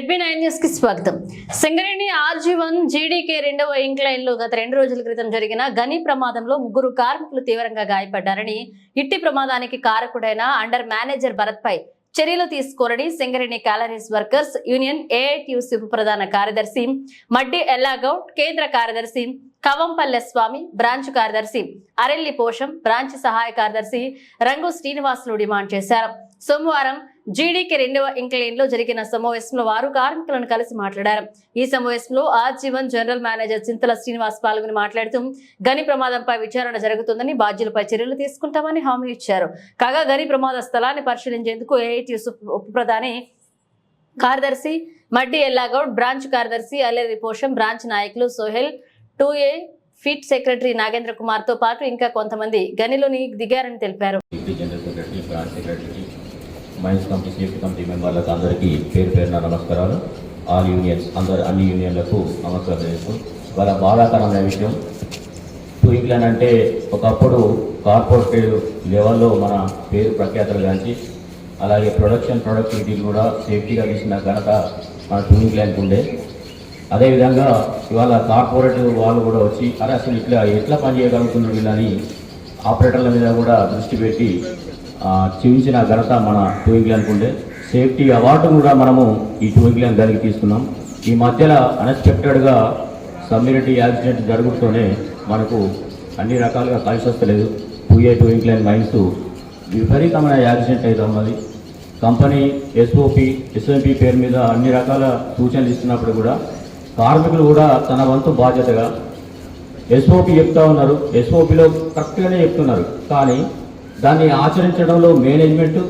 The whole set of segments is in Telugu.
జెడ్బీ నైన్ న్యూస్కి స్వాగతం. సింగరేణి ఆర్జీ వన్ జీడీకే రెండవ ఇంక్లైన్లో గత రెండు రోజుల క్రితం జరిగిన గని ప్రమాదంలో ముగ్గురు కార్మికులు తీవ్రంగా గాయపడ్డారని ఇట్టి ప్రమాదానికి కారకుడైన అండర్ మేనేజర్ భరత్ పై చర్యలు తీసుకోరని Singareni collieries workers union AIT ఉప ప్రధాన కార్యదర్శి మడ్డి ఎల్లాగౌడ్ కేంద్ర కార్యదర్శి కవంపల్లె స్వామి బ్రాంచ్ కార్యదర్శి అరెల్లి పోషం బ్రాంచ్ సహాయ కార్యదర్శి రంగు శ్రీనివాసులు డిమాండ్ చేశారు. సోమవారం జీడీకే రెండవ ఇంక్లైన్లో జరిగిన సమావేశంలో వారు కార్మికులను కలిసి మాట్లాడారు. ఈ సమావేశంలో ఆజీవన్ జనరల్ మేనేజర్ చింతల శ్రీనివాస్ పాల్గొని మాట్లాడుతూ గని ప్రమాదంపై విచారణ జరుగుతుందని బాధ్యులపై చర్యలు తీసుకుంటామని హామీ ఇచ్చారు. కాగా గని ప్రమాద స్థలాన్ని పరిశీలించేందుకు ఏఐటి ఉప ప్రధాని కార్యదర్శి మడ్డి ఎల్లాగౌడ్ బ్రాంచ్ కార్యదర్శి అల్లెరి పోషం బ్రాంచ్ నాయకులు Sohel two A pit secretary Nagendra కుమార్తో పాటు ఇంకా కొంతమంది గనిలోని దిగారని తెలిపారు deputy general secretary branch secretary mines committee safety committee మెంబర్లకు అందరికీ పేరు పేరున నమస్కారాలు. ఆల్ యూనియన్స్ అందరు అన్ని యూనియన్లకు నమస్కారం చేస్తూ వాళ్ళ బాధాకరమైన విషయం. ట్వింక్లన్ అంటే ఒకప్పుడు కార్పొరేట్ లెవెల్లో మన పేరు ప్రఖ్యాతలు గాంచి అలాగే ప్రొడక్షన్ ప్రొడక్టివిటీ కూడా సేఫ్టీగా తీసిన ఘనత మన ట్వింక్లైన్కి ఉండే. అదేవిధంగా ఇవాళ కార్పొరేటివ్ వాళ్ళు కూడా వచ్చి అరే అసలు ఇట్లా ఎట్లా పనిచేయగలుగుతున్నారు వీళ్ళని? ఆపరేటర్ల మీద కూడా దృష్టి పెట్టి ఆ, చూపించిన ఘనత మన టూ ఇంగ్లాండ్ ఉండే. సేఫ్టీ అవార్డు కూడా మనము ఈ టూ ఇంగ్లాండ్ దానికి తీసుకున్నాం. ఈ మధ్యలో అన్ఎక్స్పెక్టెడ్గా సమ్యూనిటీ యాక్సిడెంట్ జరుగుతూనే మనకు అన్ని రకాలుగా కలిసి వస్తలేదు. Two A two incline mines విపరీతమైన యాక్సిడెంట్ అయితే ఉన్నది కంపెనీ ఎస్ఓపి ఎస్ఎంపి పేరు మీద అన్ని రకాల సూచనలు ఇస్తున్నప్పుడు కూడా కార్మికులు కూడా తన వంతు బాధ్యతగా ఎస్ఓపి చెప్తా ఉన్నారు. ఎస్ఓపిలో కరెక్ట్గానే చెప్తున్నారు. కానీ దాన్ని ఆచరించడంలో మేనేజ్మెంట్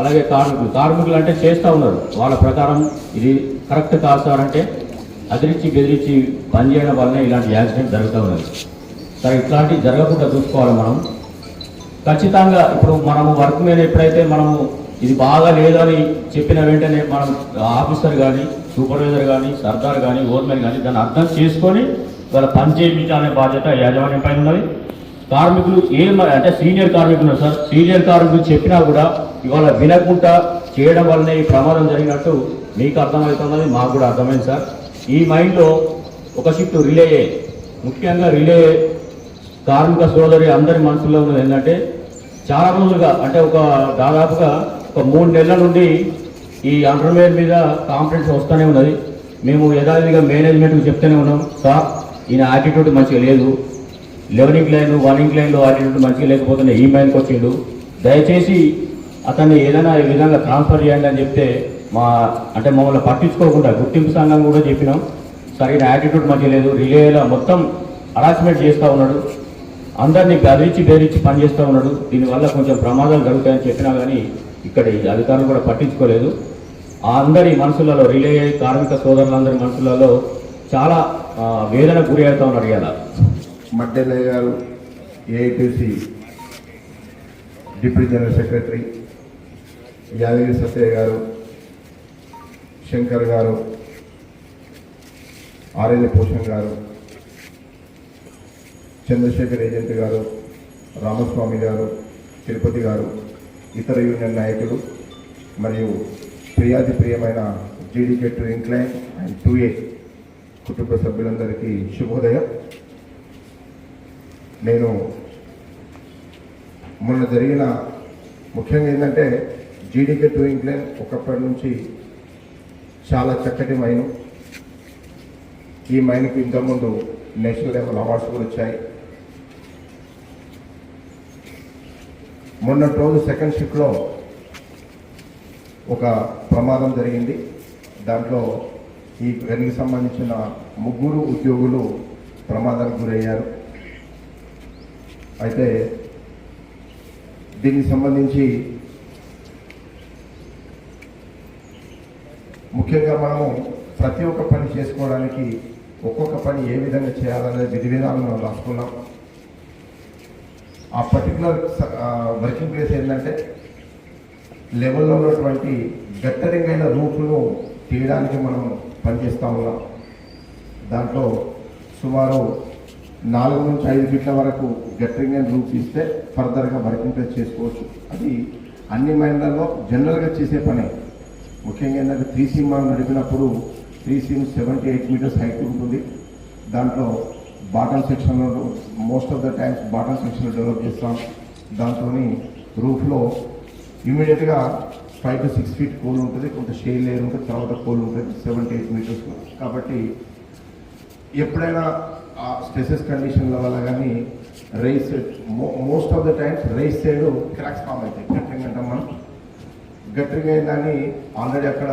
అలాగే కార్మికులు. కార్మికులు అంటే చేస్తూ ఉన్నారు. వాళ్ళ ప్రకారం ఇది కరెక్ట్ కాదు సార్ అంటే అదిరించి బెదిరించి పనిచేయడం వల్లనే ఇలాంటి యాక్సిడెంట్ జరుగుతూ ఉన్నది. సరే ఇట్లాంటివి జరగకుండా చూసుకోవాలి మనం. ఖచ్చితంగా ఇప్పుడు మనము వర్క్ మీద ఎప్పుడైతే మనము ఇది బాగా లేదని చెప్పిన వెంటనే మనం ఆఫీసర్ కానీ సూపర్వైజర్ కానీ సర్దార్ కానీ ఓర్మెన్ కానీ దాన్ని అర్థం చేసుకొని వాళ్ళ పని చేయించాలనే బాధ్యత యాజమాన్యం పైన ఉన్నది. కార్మికులు ఏం అంటే సీనియర్ కార్మికులు సార్. సీనియర్ కార్మికులు చెప్పినా కూడా ఇవాళ వినకుండా చేయడం వల్లనే ఈ ప్రమాదం జరిగినట్టు మీకు అర్థమవుతున్నది మాకు కూడా అర్థమైంది సార్. ఈ మైండ్లో ఒక షిఫ్ట్ రిలే ముఖ్యంగా రిలే కార్మిక సోదరి అందరి మనసులో ఉన్నది ఏంటంటే చాలా రోజులుగా అంటే ఒక దాదాపుగా ఒక మూడు నెలల నుండి ఈ అండర్వేర్ మీద కాంప్లైంట్స్ వస్తూనే ఉన్నది. మేము యథావిధిగా మేనేజ్మెంట్కి చెప్తూనే ఉన్నాం. సార్ ఈయన యాటిట్యూడ్ మంచిగా లేదు. లెవెనింగ్ లైన్ వార్నింగ్ లైన్లో యాటిట్యూడ్ మంచిగా లేకపోతే ఈ మైన్కి వచ్చిండు. దయచేసి అతన్ని ఏదైనా ఈ విధంగా ట్రాన్స్ఫర్ చేయండి అని చెప్తే మా అంటే మమ్మల్ని పట్టించుకోకుండా గుర్తింపు సంఘం కూడా చెప్పినాం. సరైన యాటిట్యూడ్ మంచిగా లేదు. రిలేలో మొత్తం హరాస్మెంట్ చేస్తూ ఉన్నాడు. అందరినీ బెదిరించి బెదిరించి పనిచేస్తూ ఉన్నాడు. దీనివల్ల కొంచెం ప్రమాదాలు జరుగుతాయని చెప్పినా కానీ ఇక్కడ ఈ అధికారులు కూడా పట్టించుకోలేదు. ఆ అందరి మనసులలో రిలే కార్మిక సోదరులందరి మనసులలో చాలా వేదన గురి అవుతా ఉన్నారు ఇలా Maddellaiah garu AITUC deputy general secretary Yadagiri Satya garu Shankar garu RL Bhushan గారు చంద్రశేఖర్ ఏజెంట్ గారు రామస్వామి గారు తిరుపతి గారు ఇతర యూనియన్ నాయకులు మరియు ప్రియాతి ప్రియమైన GDK two incline and two A కుటుంబ సభ్యులందరికీ శుభోదయం. నేను మొన్న జరిగిన ముఖ్యంగా ఏంటంటే జీడీకే టూ ఇంక్లైన్ ఒకప్పటి నుంచి చాలా చక్కటి మైను. ఈ మైన్కి ఇంతకుముందు నేషనల్ లెవెల్ అవార్డ్స్ కూడా వచ్చాయి. మొన్నటి రోజు సెకండ్ షిఫ్ట్లో ఒక ప్రమాదం జరిగింది. దాంట్లో ఈ గనికి సంబంధించిన ముగ్గురు ఉద్యోగులు ప్రమాదానికి గురయ్యారు. అయితే దీనికి సంబంధించి ముఖ్యంగా మనము ప్రతి ఒక్క పని చేసుకోవడానికి ఒక్కొక్క పని ఏ విధంగా చేయాలనే విధి విధానం మనం రాసుకున్నాం. ఆ పర్టికులర్ వర్కింగ్ ప్లేస్ ఏంటంటే లెవెల్లో ఉన్నటువంటి గట్టరింగ్ అయిన రూపును తీయడానికి మనం పనిచేస్తూ ఉన్నాం. దాంట్లో సుమారు నాలుగు నుంచి ఐదు ఫీట్ల వరకు గట్టరింగ్ అండ్ రూఫ్ ఇస్తే ఫర్దర్గా వర్కింగ్ చేసుకోవచ్చు. అది అన్ని మైండ్లలో జనరల్గా చేసే పనే. ముఖ్యంగా ఏంటంటే త్రీ సీమ్ మనం నడిపినప్పుడు three seam seventy eight meters height ఉంటుంది. దాంట్లో బాటమ్ సెక్షన్లో most of the times bottom సెక్షన్లో డెవలప్ చేస్తాం. దాంతో రూఫ్లో ఇమీడియట్గా five to six feet coal ఉంటుంది కొంత షేల్ లేయర్ ఉంటుంది తర్వాత కోల్ ఉంటుంది సెవెంటీ ఎయిట్ మీటర్స్ కాబట్టి ఎప్పుడైనా ఆ స్ట్రెసెస్ కండిషన్ల వల్ల కానీ rise most of the times rise side cracks form అవుతాయి గట్టింగ్ అంటాం మనం. గట్టిగా అయిందని ఆల్రెడీ అక్కడ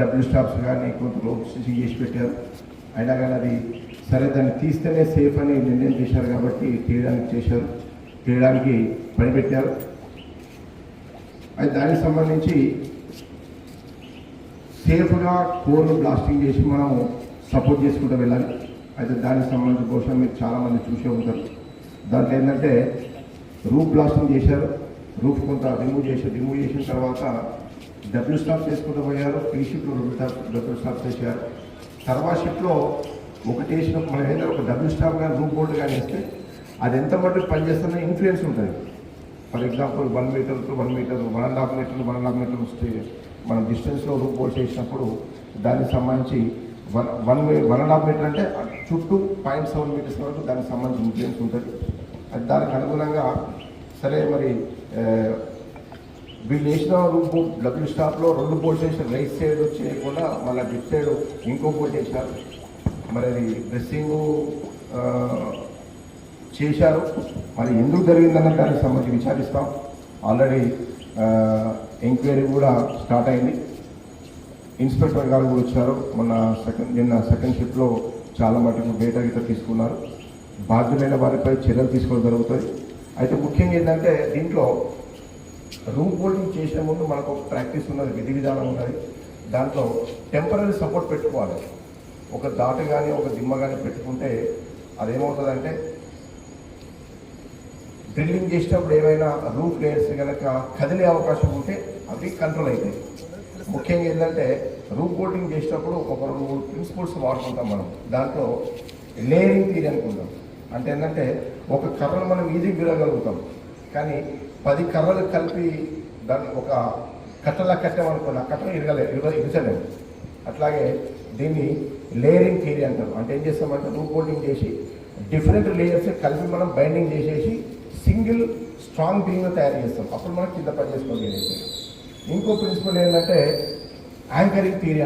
డబ్ల్యూ స్టాప్స్ కానీ కొంత రోప్స్ చేసి పెట్టారు. అయినా కానీ అది సరే దాన్ని తీస్తేనే సేఫ్ అని నిర్ణయం చేశారు కాబట్టి తీయడానికి చేశారు. తీయడానికి పనిపెట్టారు అది దానికి సంబంధించి సేఫ్గా కోర్ను బ్లాస్టింగ్ చేసి మనం సపోర్ట్ చేసుకుంటూ వెళ్ళాలి. అయితే దానికి సంబంధించి బహుశా మీరు చాలామంది చూసే ఉంటారు. దాంట్లో ఏంటంటే రూఫ్ బ్లాస్టింగ్ చేశారు. రూఫ్ కొంత రిమూవ్ చేశారు. రిమూవ్ చేసిన తర్వాత డబ్ల్యూ స్టాప్ చేసుకుంటూ పోయారు. ఈ షిఫ్ట్లో రెండు స్టాప్ డబ్ల్యూ స్టాప్ చేశారు. తర్వాత షిఫ్ట్లో ఒకటి వేసిన మనం ఏదైనా ఒక డబ్ల్యూ స్టాప్ కానీ రూఫ్ బోర్డు కానీ వేస్తే అది ఎంత మటుకు పనిచేస్తున్న ఇన్ఫ్లుయెన్స్ ఉంటుంది. For example one meter one meter one and half meter one and half meter వస్తే మనం డిస్టెన్స్లో రూప్ బోల్ట్ చేసినప్పుడు దానికి సంబంధించి one one one and half meter అంటే చుట్టూ పాయింట్ సెవెన్ మీటర్స్ వరకు దానికి సంబంధించి ఇన్ఫ్లుయెన్స్ ఉంటుంది. అది దానికి అనుగుణంగా సరే మరి వీళ్ళు వేసిన రూప్ డబ్ల్యూ స్టాప్లో రెండు బోల్ట్ వేసిన రైట్ సైడ్ చేయకుండా మళ్ళీ లెఫ్ట్ సైడ్ ఇంకో బోల్ట్ చేశారు. మరి అది డ్రెస్సింగ్ చేశారు. మరి ఎందుకు జరిగిందన్న దానికి సంబంధించి విచారిస్తాం. ఆల్రెడీ ఎంక్వైరీ కూడా స్టార్ట్ అయింది. ఇన్స్పెక్టర్ గారు కూడా వచ్చారు. మొన్న సెకండ్ నిన్న సెకండ్ షిఫ్ట్లో చాలా మటుకు డేటా గిట్ట తీసుకున్నారు. బాధ్యులైన వారిపై చర్యలు తీసుకోవడం జరుగుతుంది. అయితే ముఖ్యంగా ఏంటంటే దీంట్లో రూమ్ హోల్డింగ్ చేసే ముందు మనకు ఒక ప్రాక్టీస్ ఉన్నది విధి విధానం ఉన్నది. దాంట్లో టెంపరీ సపోర్ట్ పెట్టుకోవాలి. ఒక దాట కానీ ఒక దిమ్మ కానీ పెట్టుకుంటే అదేమవుతుందంటే డ్రిల్లింగ్ చేసేటప్పుడు ఏమైనా రూఫ్ లేయర్స్ కనుక కదిలే అవకాశం ఉంటే అవి కంట్రోల్ అవుతాయి. ముఖ్యంగా ఏంటంటే రూమ్ కోటింగ్ చేసేటప్పుడు ఒక రెండు ప్రిన్సిపల్స్ వాడుకుంటాం మనం. దాంట్లో లేయరింగ్ థియరీ అనుకుంటాం. అంటే ఏంటంటే ఒక కర్రను మనం ఈజీ విరగలుగుతాం కానీ పది కర్రలు కలిపి దాన్ని ఒక కట్టలా కట్టామనుకోండి ఆ కట్టలు ఇరగలే ఇరగ ఇరచలేము అట్లాగే దీన్ని లేయరింగ్ థియరీ అంటారు. అంటే ఏం చేస్తామంటే రూప్ కోటింగ్ చేసి డిఫరెంట్ లేయర్స్ కలిపి మనం బైండింగ్ చేసేసి సింగిల్ స్ట్రాంగ్ బీమ్ తయారు చేస్తాం. అప్పుడు మనం కింద పని చేసుకోగలిగే ఇంకో ప్రిన్సిపల్ ఏంటంటే యాంకరింగ్ థియరీ